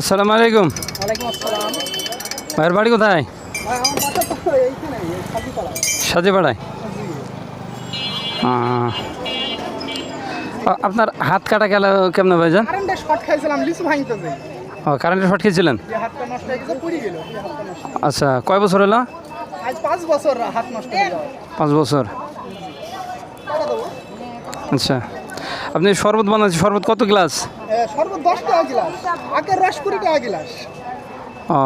আসসালামু আলাইকুম। ভাইয়ের বাড়ি কোথায়? সাজেপাড়ায়। আপনার হাত কাটা গেল কেমন ভাইজান? ও কারেন্টের শর্ট খেয়েছিলেন। আচ্ছা কয় বছর হলো? পাঁচ বছর আচ্ছা। আপনি শরবত বানাচ্ছেন শরবত কত গ্লাস? দশ টাকা গিলাস। আগের রস কুড়ি টাকা গিলাস। ও।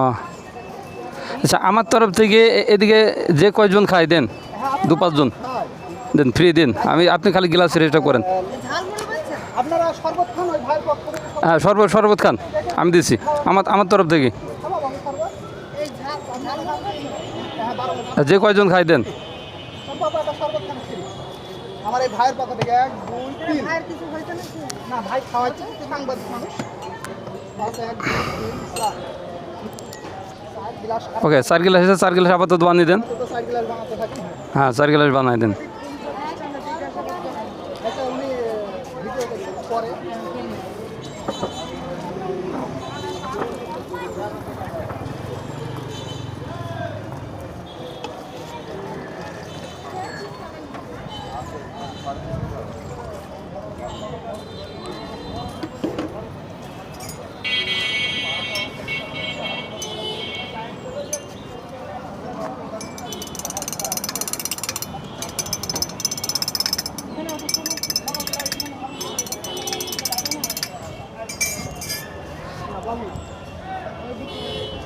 আচ্ছা আমার তরফ থেকে এদিকে যে কয়জন খায় দেন? দু পাঁচজন। দেন ফ্রি দিন। আমি আপনি খালি গ্লাস রেটটা করেন। শরবত হ্যাঁ শরবত শরবত খান। আমি দিচ্ছি আমার আমার তরফ থেকে। শরবত যে কয়জন খাই দেন সম্ভব একটা শরবত খান free। আমার এই ভাইয়ের পক্ষ থেকে এক দুই তিন। না ভাই খাওয়াচ্ছে সাংবাদিক মানুষ। এক দুই তিন চার। ওকে চার গ্লাস আছে চার গ্লাস আপাতত বানিয়ে দেন। হ্যাঁ চার গ্লাস বানিয়ে দেন। আচ্ছা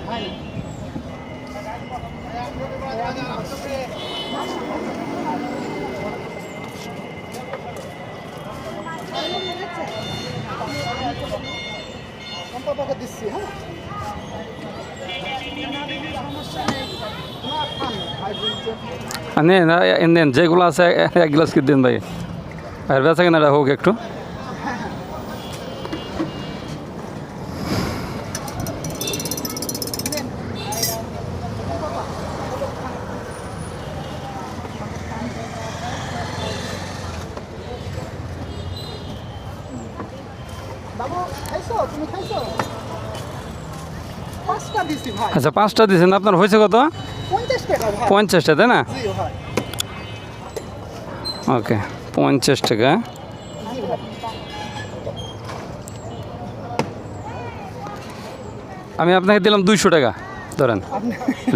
উনি ভিডিও করছেন পরে দিচ্ছি হ্যাঁ? নেন নেন, যেগুলো আছে, এক গ্লাস কি দিন ভাই? আর বেচা কেনাটা হোক একটু। বাবু খাইছো? তুমি খাইছো? পাঁচটা দিছি ভাই। আচ্ছা পাঁচটা দিয়েছেন আপনার হয়েছে কত? পঞ্চাশ টাকা পঞ্চাশটা তাই না? ওকে পঞ্চাশ টাকা। আমি আপনাকে দিলাম দুইশো টাকা ধরেন।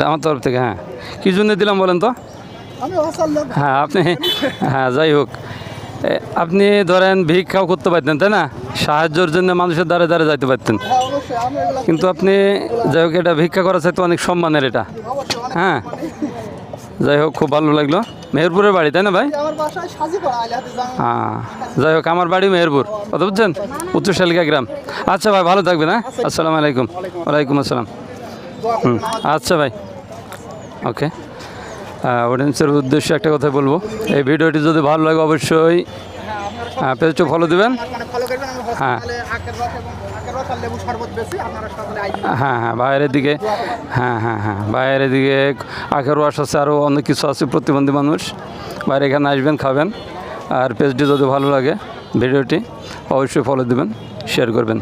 আমার তরফ থেকে হ্যাঁ। কী জন্য দিলাম বলেন তো? হ্যাঁ আপনি হ্যাঁ যাই হোক। আপনি ধরেন ভিক্ষাও করতে পারতেন, তাই না? সাহায্যের জন্য মানুষের দ্বারে দ্বারে যাইতে পারতেন। কিন্তু আপনি যাই হোক, এটা ভিক্ষা করা চাইতে অনেক সম্মানের এটা। হ্যাঁ? যাই হোক, খুব ভালো লাগল। মেহেরপুরের বাড়ি, তাই না ভাই? হ্যাঁ যাই হোক, আমার বাড়ি মেহেরপুর। কথা বুঝছেন? উত্তর শালিকা গ্রাম। আচ্ছা ভাই, ভালো থাকবেন হ্যাঁ? আসসালামু আলাইকুম। ওয়ালাইকুম আসসালাম। হুম আচ্ছা ভাই। ওকে। অডিয়েন্সের উদ্দেশ্যে একটা কথা বলব। এই ভিডিওটি যদি ভালো লাগে অবশ্যই হ্যাঁ পেজটা ফলো দেবেন। হ্যাঁ। হ্যাঁ হ্যাঁ বাইরের দিকে হ্যাঁ হ্যাঁ হ্যাঁ বাইরের দিকে আখের রস আছে আরও অনেক কিছু আছে, প্রতিবন্ধী মানুষ। বাইরে এখানে আসবেন, খাবেন। আর পেজটি যদি ভালো লাগে, ভিডিওটি অবশ্যই ফলো দেবেন শেয়ার করবেন।